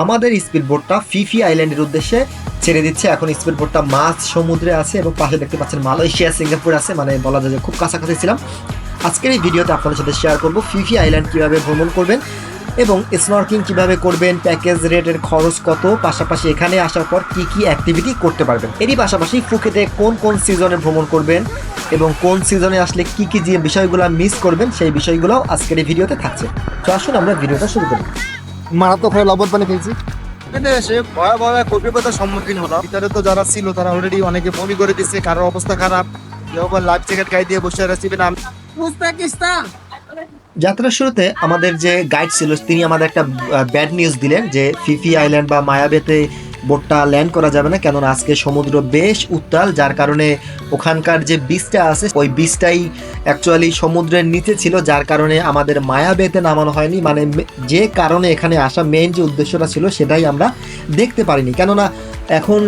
আমাদের speed বোটটা Phi Phi আইল্যান্ডের উদ্দেশ্যে ছেড়ে দিচ্ছে। এখন স্পিড বোটটা মাছ সমুদ্রে আছে এবং পাশে দেখতে পাচ্ছেন মালয়েশিয়া, সিঙ্গাপুর আছে মানে বলা যায় যে খুব কাছাকাছি ছিলাম। আজকের এই ভিডিওতে আপনাদের সাথে শেয়ার করব ফিফি আইল্যান্ড কীভাবে ভ্রমণ করবেন এবং স্নর্কিং কীভাবে করবেন প্যাকেজ রেটের খরচ কত, পাশাপাশি এখানে আসার পর কি কি অ্যাক্টিভিটি করতে পারবেন। এরই পাশাপাশি ফুকেটে কোন কোন সিজনে ভ্রমণ করবেন এবং কোন সিজনে আসলে কি কি যে বিষয়গুলো মিস করবেন, সেই বিষয়গুলো আজকের এই ভিডিওতে থাকছে। তো আসুন আমরা ভিডিওটা শুরু করি। মারাত্মক হয়ে লবণ পানি খেয়েছি। এখানে এসে ভয়াবহ অভিজ্ঞতার সম্মুখীন হলাম ভিতরে তো যারা ছিল তারা অলরেডি অনেকে বমি করে দিচ্ছে কারোর অবস্থা খারাপ। কেউ আবার লাইফ জ্যাকেট গায়ে দিয়ে বসে আছে আমি যাত্রার শুরুতে আমাদের যে গাইড ছিল তিনি আমাদের একটা ব্যাড নিউজ দিলেন যে ফিফি আইল্যান্ড বা মায়াবেতে বোটটা ল্যান্ড করা যাবে না, কেননা আজকে সমুদ্র বেশ উত্তাল, যার কারণে ওখানকার যে বীজটা আছে, ওই বীজটাই অ্যাকচুয়ালি সমুদ্রের নিচে ছিল, যার কারণে আমাদের মায়াবেতে নামানো হয়নি। মানে যে কারণে এখানে আসা মেইন যে উদ্দেশ্যটা ছিল, সেটাই আমরা দেখতে পারিনি। কেননা এখন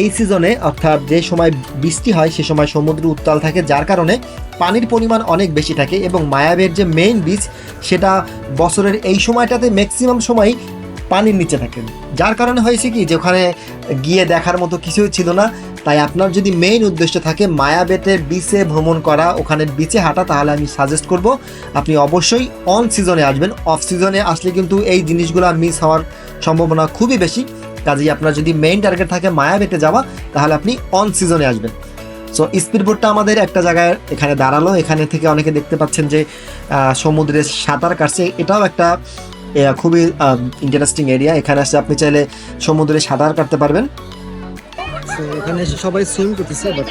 এই সিজনে অর্থাৎ যে সময় বৃষ্টি হয়, সে সময় সমুদ্র উত্তাল থাকে, যার কারণে পানির পরিমাণ অনেক বেশি থাকে এবং মায়াবের যে মেইন বীজ সেটা বছরের এই সময়টাতে ম্যাক্সিমাম সময় পানির নিচে থাকে যার কারণে হয়েছে কি যে ওখানে গিয়ে দেখার মতো কিছুই ছিল না। তাই আপনার যদি মেইন উদ্দেশ্য থাকে মায়াবেটের বিচে ভ্রমণ করা, ওখানে বিচে হাঁটা, তাহলে আমি সাজেস্ট করব আপনি অবশ্যই অন সিজনে আসবেন। অফ সিজনে আসলে কিন্তু এই জিনিসগুলো মিস হওয়ার সম্ভাবনা খুবই বেশি। কাজেই আপনার যদি মেইন টার্গেট থাকে মায়াবেটে যাওয়া, তাহলে আপনি অন সিজনে আসবেন। সো স্পিড আমাদের একটা জায়গায় এখানে দাঁড়াল। এখানে থেকে অনেকে দেখতে পাচ্ছেন যে সমুদ্রে সাঁতার কাটছে। এটাও একটা খুবই ইন্টারেস্টিং এরিয়া এখানে আসলে আপনি চাইলে সমুদ্রে সাঁতার কাটতে পারবেন। এখানে সবাই সুইম করতেছে বাট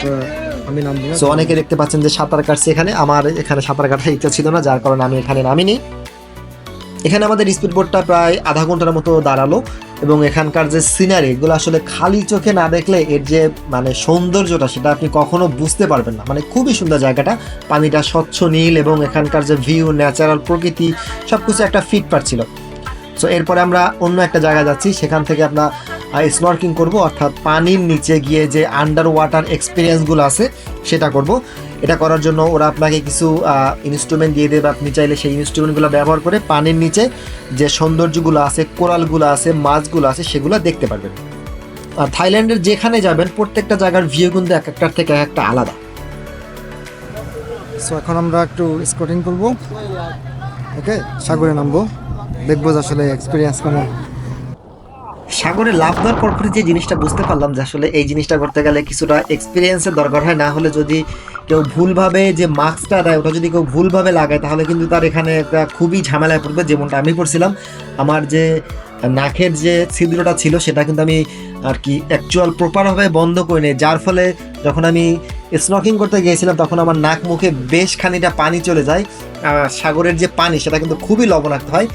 আমি নামবো সো অনেকে দেখতে পাচ্ছেন যে সাঁতার কাটছে এখানে। আমার এখানে সাঁতার কাটার ইচ্ছা ছিল না যার কারণে আমি এখানে নামিনি। এখানে আমাদের স্পিড বোটটা প্রায় আধা ঘণ্টার মতো দাঁড়াল। এবং এখানকার যে সিনারি এগুলো আসলে খালি চোখে না দেখলে এর যে মানে সৌন্দর্যটা, সেটা আপনি কখনো বুঝতে পারবেন না। মানে খুবই সুন্দর জায়গাটা। পানিটা স্বচ্ছ নীল এবং এখানকার যে ভিউ ন্যাচারাল প্রকৃতি সব কিছু একটা ফিট পাচ্ছিল সো এরপরে আমরা অন্য একটা জায়গায় যাচ্ছি। সেখান থেকে আমরা স্নর্কিং করব। অর্থাৎ পানির নিচে গিয়ে যে আন্ডার ওয়াটার এক্সপিরিয়েন্সগুলো আছে, সেটা করব। এটা করার জন্য ওরা আপনাকে কিছু ইনস্ট্রুমেন্ট দিয়ে দেবে। আপনি চাইলে সেই ইনস্ট্রুমেন্টগুলো ব্যবহার করে পানির নিচে যে সৌন্দর্যগুলো আছে, কোরালগুলো আছে, মাছগুলো আছে, সেগুলো দেখতে পারবেন। আর থাইল্যান্ডের যেখানে যাবেন, প্রত্যেকটা জায়গার ভিউ কিন্তু এক একটার থেকে এক একটা আলাদা। সো এখন আমরা একটু স্কটিং করব। ওকে সাগরে নামবো। দেখব আসলে এক্সপিরিয়েন্স কেমন। সাগরে লাভ দেওয়ার পরপরই যে জিনিসটা বুঝতে পারলাম যে আসলে এই জিনিসটা করতে গেলে কিছুটা এক্সপিরিয়েন্সের দরকার হয়। না হলে যদি কেউ ভুলভাবে যে মাস্কটা দেয়, ওটা যদি কেউ ভুলভাবে লাগায়, তাহলে কিন্তু তার এখানে একটা খুবই ঝামেলায় পড়বে যেমনটা আমি পড়ছিলাম। আমার যে নাকের যে ছিদ্রটা ছিল, সেটা কিন্তু আমি আর কি অ্যাকচুয়াল প্রপারভাবে বন্ধ করে নিই যার ফলে যখন আমি স্নকিং করতে গিয়েছিলাম, তখন আমার নাক মুখে বেশ খানিকটা পানি চলে যায়। সাগরের যে পানি, সেটা কিন্তু খুবই লবণাক্ত হয়।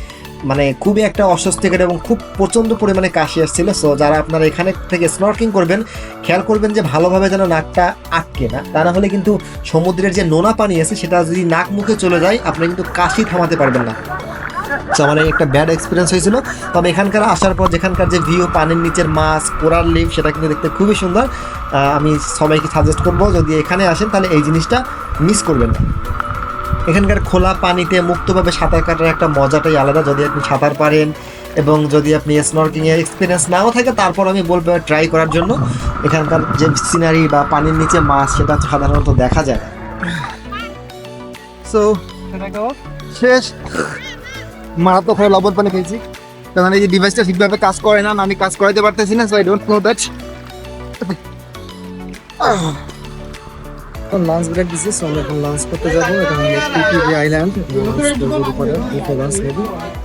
মানে খুবই একটা অস্বস্তিকর এবং খুব প্রচণ্ড পরিমাণে কাশি আসছিল। সো যারা আপনারা এখানে থেকে স্নর্কিং করবেন, খেয়াল করবেন যে ভালোভাবে যেন নাকটা আটকে না। তা না হলে কিন্তু সমুদ্রের যে নোনা পানি আছে, সেটা যদি নাক মুখে চলে যায়, আপনি কিন্তু কাশি থামাতে পারবেন না। সো আমার একটা ব্যাড এক্সপিরিয়েন্স হয়েছিল। তবে এখানকার আসার পর যেখানকার যে ভিউ পানির নিচের মাছ কোরাল লিভ সেটা কিন্তু দেখতে খুবই সুন্দর। আমি সবাইকে সাজেস্ট করব, যদি এখানে আসেন, তাহলে এই জিনিসটা মিস করবেন না। এখানকার খোলা পানিতে মুক্তভাবে সাঁতার কাটার একটা মজাটাই আলাদা যদি আপনি সাঁতার পারেন এবং যদি আপনি স্নর্কিং এর এক্সপিরিয়েন্স নাও থাকে, তারপর আমি বলব ট্রাই করার জন্য। এখানকার যে সিনারি বা পানির নিচে মাছ, সেটা সাধারণত দেখা যায় না। সো শেষ। মারাত্মক হয়ে লবণ পানি খেয়েছি। কারণ এই যে ডিভাইসটা ঠিকভাবে কাজ করে না আমি কাজ করাতে পারতেছি না so I don't know that lunch break দিছি সো আমরা এখন লাঞ্চ করতে যাব এটা পিপিবি আইল্যান্ড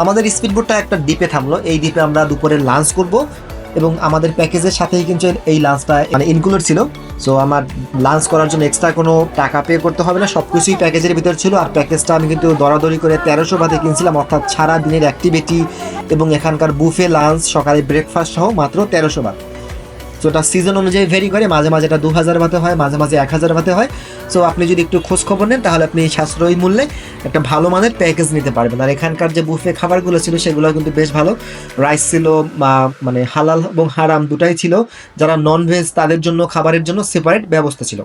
আমাদের স্পিড বোটটা একটা দ্বীপে থামলো, এই দ্বীপে আমরা দুপুরে লাঞ্চ করব এবং আমাদের প্যাকেজের সাথেই কিন্তু এই লাঞ্চটা মানে ইনক্লুড ছিল। সো আমার লাঞ্চ করার জন্য এক্সট্রা কোনো টাকা পে করতে হবে না সব কিছুই প্যাকেজের ভিতর ছিল। আর প্যাকেজটা আমি কিন্তু দরাদরি করে তেরোশো বাদে কিনছিলাম, অর্থাৎ সারা দিনের অ্যাক্টিভিটি এবং এখানকার বুফে লাঞ্চ সকালে ব্রেকফাস্ট সহ মাত্র তেরোশো বাদ। সো এটা সিজন অনুযায়ী ভেরি করে, মাঝে মাঝে এটা দু হাজার ভাতে হয়, মাঝে মাঝে এক হাজার ভাতে হয়। সো আপনি যদি একটু খোঁজ খবর নেন, তাহলে আপনি সাশ্রয়ী মূল্যে একটা ভালো মানের প্যাকেজ নিতে পারবেন। আর এখানকার যে বুফে খাবারগুলো ছিল সেগুলো কিন্তু বেশ ভালো। রাইস ছিল বা মানে হালাল এবং হারাম দুটাই ছিল। যারা নন ভেজ তাদের জন্য, খাবারের জন্য সেপারেট ব্যবস্থা ছিল।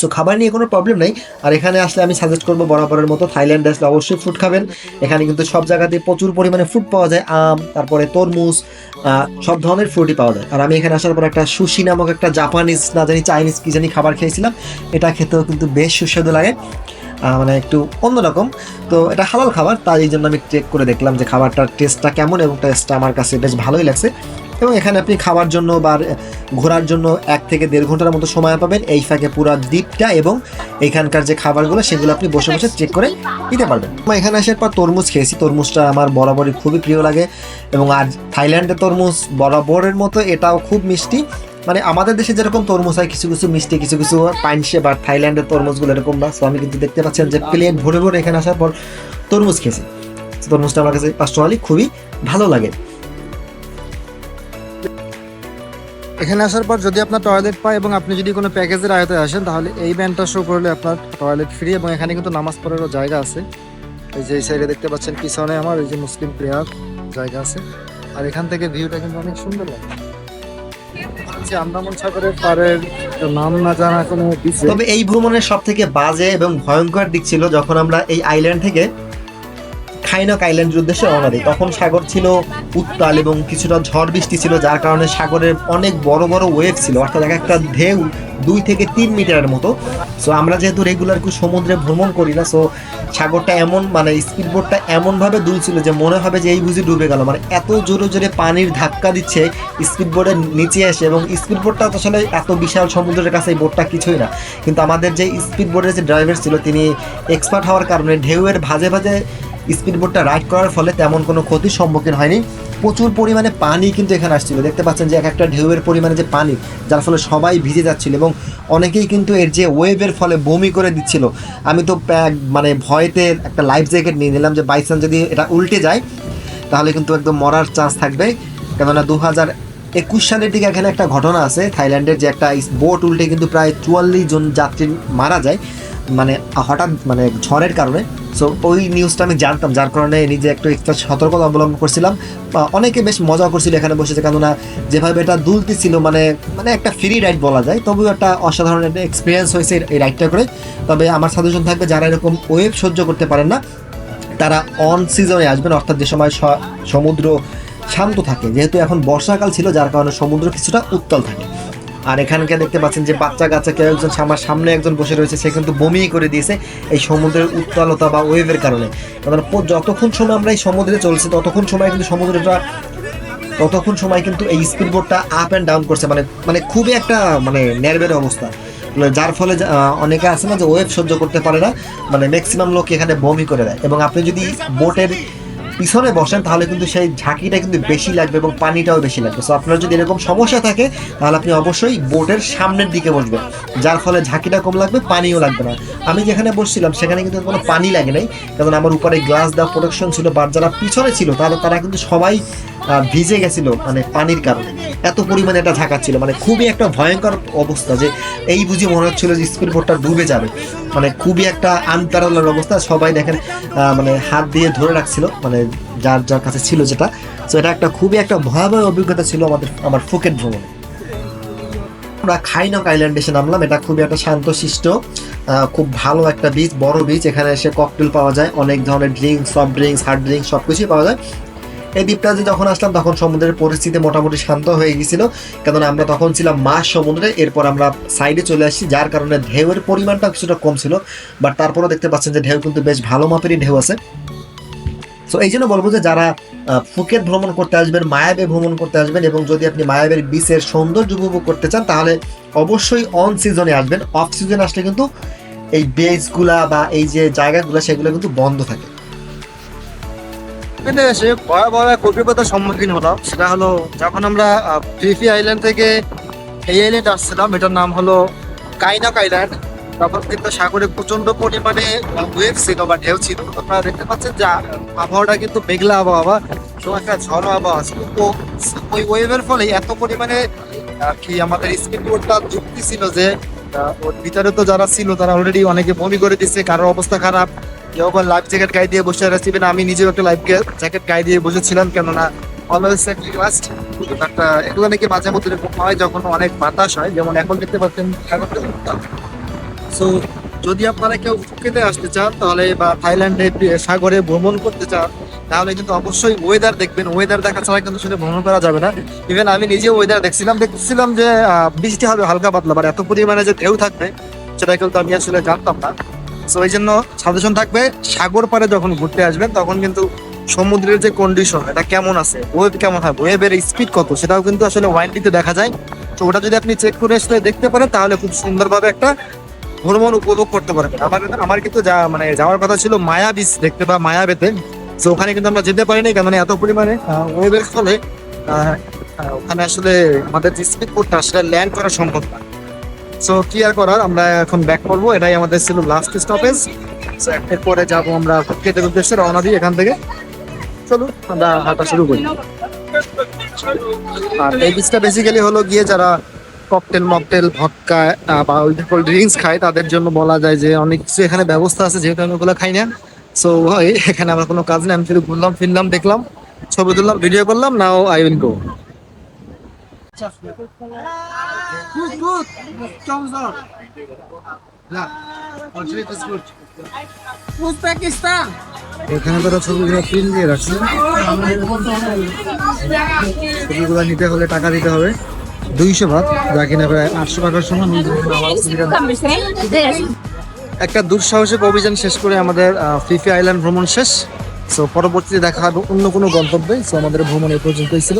সো খাবার নিয়ে কোনো প্রবলেম নেই। আর এখানে আসলে আমি সাজেস্ট করব বরাবরের মতো থাইল্যান্ডে আসলে অবশ্যই ফ্রুট খাবেন। এখানে কিন্তু সব জায়গাতে প্রচুর পরিমাণে ফ্রুট পাওয়া যায়। আম, তারপরে তরমুজ সব ধরনের ফ্রুটই পাওয়া যায়। আর আমি এখানে আসার পর একটা সুশি নামক একটা জাপানিজ না জানি চাইনিজ কি জানি খাবার খেয়েছিলাম। এটা খেতেও কিন্তু বেশ সুস্বাদু লাগে। মানে একটু অন্যরকম। তো এটা হালাল খাবার। তাই এই জন্য আমি চেক করে দেখলাম যে খাবারটার টেস্টটা কেমন এবং টেস্টটা আমার কাছে বেশ ভালোই লাগছে। এবং এখানে আপনি খাওয়ার জন্য বা ঘোরার জন্য এক থেকে দেড় ঘণ্টার মতো সময় পাবেন। এই ফাঁকে পুরো দ্বীপটা এবং এখানকার যে খাবারগুলো, সেগুলো আপনি বসে বসে চেক করে নিতে পারবেন। এখানে আসার পর তরমুজ খেয়েছি। তরমুজটা আমার বরাবরই খুবই প্রিয় লাগে এবং আর থাইল্যান্ডের তরমুজ বরাবরের মতো এটাও খুব মিষ্টি। মানে আমাদের দেশে যেরকম তরমুজ হয়, কিছু কিছু মিষ্টি, কিছু কিছু পাইনসে বা থাইল্যান্ডের তরমুজগুলো এরকম না। সো আমি কিন্তু দেখতে পাচ্ছেন যে প্লেন ভরে ভরে এখানে আসার পর তরমুজ খেয়েছি। তরমুজটা আমার কাছে পার্সোনালি খুবই ভালো লাগে। এখানে আসার পর যদি আপনার টয়লেট পায় এবং আপনি যদি কোনো প্যাকেজের আয়তে আসেন, তাহলে এই ব্যান্ডটা শো করলে আপনার টয়লেট ফ্রি এবং এখানে কিন্তু নামাজ পড়ারও জায়গা আছে। এই যে এই সাইডে দেখতে পাচ্ছেন, পিছনে আমার এই যে মুসলিম প্লেয়ার জায়গা আছে। আর এখান থেকে ভিউটা কিন্তু অনেক সুন্দর লাগে আন্দামান সাগরের পাড়ের নাম না জানা কোনো তবে এই ভ্রমণের সব থেকে বাজে এবং ভয়ঙ্কর দিক ছিল যখন আমরা এই আইল্যান্ড থেকে খাইনক আইল্যান্ডের উদ্দেশ্যে রওনা দিই তখন সাগর ছিল উত্তাল এবং কিছুটা ঝড় বৃষ্টি ছিল, যার কারণে সাগরের অনেক বড় বড় ওয়েভ ছিল। অর্থাৎ এক একটা ঢেউ দুই থেকে তিন মিটারের মতো। সো আমরা যেহেতু রেগুলার কেউ সমুদ্রে ভ্রমণ করি না সো সাগরটা এমন মানে স্পিড বোটটা এমনভাবে দুলছিল যে মনে হবে যে এই বুঝি ডুবে গেল। মানে এত জোরে জোরে পানির ধাক্কা দিচ্ছে স্পিড বোর্ডের নিচে এসে, এবং স্পিড বোটটা তো আসলে এত বিশাল সমুদ্রের কাছে এই বোটটা কিছুই না। কিন্তু আমাদের যে স্পিড বোর্ডের যে ড্রাইভার ছিল, তিনি এক্সপার্ট হওয়ার কারণে ঢেউয়ের ভাজে ভাজে স্পিড বোটটা রাইড করার ফলে তেমন কোনো ক্ষতির সম্মুখীন হয়নি। প্রচুর পরিমাণে পানি কিন্তু এখানে আসছিল। দেখতে পাচ্ছেন যে এক একটা ঢেউয়ের পরিমাণে যে পানি, যার ফলে সবাই ভিজে যাচ্ছিল এবং অনেকেই কিন্তু এর যে ওয়েভের ফলে বমি করে দিচ্ছিল। আমি তো মানে ভয়তে একটা লাইফ জ্যাকেট নিয়ে নিলাম যে বাইচান্স যদি এটা উল্টে যায়, তাহলে কিন্তু একদম মরার চান্স থাকবে। কেননা দু হাজার একুশ সালের দিকে এখানে একটা ঘটনা আছে। থাইল্যান্ডের যে একটা বোট উল্টে কিন্তু প্রায় চুয়াল্লিশ জন যাত্রী মারা যায়। মানে হঠাৎ মানে ঝড়ের কারণে। সো ওই নিউজটা আমি জানতাম, যার কারণে নিজে একটু এক্সট্রা সতর্কতা অবলম্বন করছিলাম। অনেকে বেশ মজা করছিল এখানে বসেছে কেননা যেভাবে এটা দুলতে ছিল মানে মানে একটা ফ্রি রাইড বলা যায়, তবুও একটা অসাধারণ একটা এক্সপিরিয়েন্স হয়েছে এই রাইডটা করে। তবে আমার সাজেশন থাকবে যারা এরকম ওয়েভ সহ্য করতে পারেন না, তারা অন সিজনে আসবেন, অর্থাৎ যে সময় সমুদ্র শান্ত থাকে। যেহেতু এখন বর্ষাকাল ছিল, যার কারণে সমুদ্র কিছুটা উত্তাল থাকে। আর এখানকে দেখতে পাচ্ছেন যে বাচ্চা কাচ্চা কেউ একজন আমার সামনে একজন বসে রয়েছে, সে কিন্তু বমি করে দিয়েছে এই সমুদ্রের উত্তালতা বা ওয়েভের কারণে। যতক্ষণ সময় আমরা এই সমুদ্রে চলছি, ততক্ষণ সময় কিন্তু সমুদ্রটা ততক্ষণ সময় কিন্তু এই স্পিড বোটটা আপ অ্যান্ড ডাউন করছে। মানে মানে খুবই একটা মানে নেরবের অবস্থা। মানে যার ফলে অনেকে আছে না যে ওয়েভ সহ্য করতে পারে না। মানে ম্যাক্সিমাম লোক এখানে বমি করে দেয়। এবং আপনি যদি বোটের পিছনে বসেন, তাহলে কিন্তু সেই ঝাঁকিটা কিন্তু বেশি লাগবে এবং পানিটাও বেশি লাগবে। সো আপনার যদি এরকম সমস্যা থাকে, তাহলে আপনি অবশ্যই বোটের সামনের দিকে বসবেন, যার ফলে ঝাঁকিটা কম লাগবে, পানিও লাগবে না। আমি যেখানে বসছিলাম, সেখানে কিন্তু কোনো পানি লাগে নাই, কারণ আমার উপরে গ্লাস দেওয়া প্রোটেকশন ছিল বা যারা পিছনে ছিল তাহলে তারা কিন্তু সবাই ভিজে গেছিল মানে পানির কারণে। এত পরিমাণে এটা ঝাঁকাচ্ছিল মানে খুবই একটা ভয়ঙ্কর অবস্থা যে এই বুঝি মনে হচ্ছিল যে স্পিড বোটটা ডুবে যাবে। মানে খুবই একটা আনপ্যারালার অবস্থা, সবাই দেখেন মানে হাত দিয়ে ধরে রাখছিল মানে যার যার কাছে ছিল যেটা। তো এটা একটা খুবই একটা ভয়াবহ অভিজ্ঞতা ছিল আমাদের, আমার ফুকেট ভ্রমণে। আমরা খাইনক আইল্যান্ডে এসে নামলাম, এটা খুবই একটা শান্তশিষ্ট খুব ভালো একটা বিচ বড় বিচ এখানে এসে ককটেল পাওয়া যায়, অনেক ধরনের drinks soft drinks hard drinks সব কিছুই পাওয়া যায়। এই দ্বীপটাতে যখন আসলাম, তখন সমুদ্রের পরিস্থিতি মোটামুটি শান্ত হয়ে গেছিল কেননা আমরা তখন ছিলাম মাছ সমুদ্রে, এরপর আমরা সাইডে চলে আসছি, যার কারণে ঢেউয়ের পরিমাণটা কিছুটা কম ছিল। বাট তারপরেও দেখতে পাচ্ছেন যে ঢেউ কিন্তু বেশ ভালো মাপেরই ঢেউ আছে। সো এই জন্য বলব যে যারা ফুকেট ভ্রমণ করতে আসবেন, মায়াবে ভ্রমণ করতে আসবেন, এবং যদি আপনি মায়াবের বিচের সৌন্দর্য উপভোগ করতে চান, তাহলে অবশ্যই অন সিজনে আসবেন। অফ সিজনে আসলে কিন্তু এই বেজগুলা বা এই যে জায়গাগুলো, সেগুলো কিন্তু বন্ধ থাকে। এখানে এসে ভয়াবহ এক অভিজ্ঞতার সম্মুখীন হলাম। সেটা হলো, যখন আমরা ফিফি আইল্যান্ড থেকে এই আইল্যান্ড আসছিলাম, এটার নাম হলো কাইনাক আইল্যান্ড তখন কিন্তু সাগরে প্রচণ্ড পরিমাণে ওয়েভ ছিল বা ঢেউ ছিল। আপনারা দেখতে পাচ্ছেন যে আবহাওয়াটা কিন্তু মেঘলা আবহাওয়া, তো একটা ঝড়ো আবহাওয়া ছিল। তো ওই ওয়েভের ফলে এত পরিমাণে কি আমাদের স্পিড বোটটা যুক্তি ছিল যে ওর ভিতরে তো যারা ছিল, তারা অলরেডি অনেকে বমি করে দিচ্ছে কারোর অবস্থা খারাপ। কেউ আবার লাইফ জ্যাকেট গায়ে দিয়ে বসে even আমি নিজেও একটা লাইফ জ্যাকেট গায়ে দিয়ে বসেছিলাম, কেননা অলওয়েজ ফার্স্ট একটা এগুলো নাকি মাঝে মধ্যে হয় যখন অনেক বাতাস হয়, যেমন এখন দেখতে পাচ্ছেন সো যদি আপনারা কেউ ফুকেতে আসতে চান, তাহলে বা থাইল্যান্ডে সাগরে ভ্রমণ করতে চান, তাহলে কিন্তু অবশ্যই ওয়েদার দেখবেন। ওয়েদার দেখা ছাড়া কিন্তু সেটা ভ্রমণ করা যাবে না। ইভেন আমি নিজে ওয়েদার দেখছিলাম দেখছিলাম যে বৃষ্টি হবে হালকা পাতলা বাট এত পরিমাণে যে ঢেউ থাকবে, সেটা কিন্তু আমি আসলে জানতাম না। সো এই জন্য সাজেশন থাকবে, সাগর পাড়ে যখন ঘুরতে আসবেন তখন কিন্তু সমুদ্রের যে কন্ডিশন এটা কেমন আছে ওয়েব কেমন হবে ওয়েবের স্পিড কত, সেটাও কিন্তু আসলে ওয়াইন্ডিতে দেখা যায়। তো ওটা যদি আপনি চেক করে আসলে দেখতে পারেন, তাহলে খুব সুন্দরভাবে একটা ভ্রমণ উপভোগ করতে পারবেন। আমার আমার কিন্তু যা মানে যাওয়ার কথা ছিল মায়া বিচ দেখতে বা মায়া বেতে। তো ওখানে কিন্তু আমরা যেতে পারিনি কারণ এত পরিমাণে ওয়েবের ফলে ওখানে আসলে আমাদের স্পিড করতে সেটা ল্যান্ড করা সম্ভব না। সো কি আর করার আমরা এখন ব্যাক করব। এটাই আমাদের ছিল লাস্ট স্টপেজ এরপরে যাব আমরা ফুকেটের উদ্দেশ্যে, রওনা দিই এখান থেকে। চলুন আমরা হাঁটা শুরু করি। আর এই বীজটা বেসিক্যালি হলো গিয়ে যারা ককটেল মকটেল ভটকা বা ওই ড্রিঙ্কস খায়, তাদের জন্য বলা যায় যে অনেক কিছু এখানে ব্যবস্থা আছে, যেহেতু আমি ওগুলো খাই না। সো এখানে আমার কোনো কাজ নেই। আমি শুধু ঘুরলাম, ফিরলাম, দেখলাম, ছবি তুললাম ভিডিও করলাম নাও আই উইল গো এখানে তারা ছবিগুলো দিয়ে রাখছে। ছবিগুলো নিতে হলে টাকা দিতে হবে। দুইশো ভাত যা কিনা প্রায় আটশো টাকার সমান। একটা দুঃসাহসিক অভিযান শেষ করে আমাদের ফিফি আইল্যান্ড ভ্রমণ শেষ। সো পরবর্তীতে দেখা হবে অন্য কোনো গন্তব্যে। সো আমাদের ভ্রমণ এই পর্যন্তই ছিল।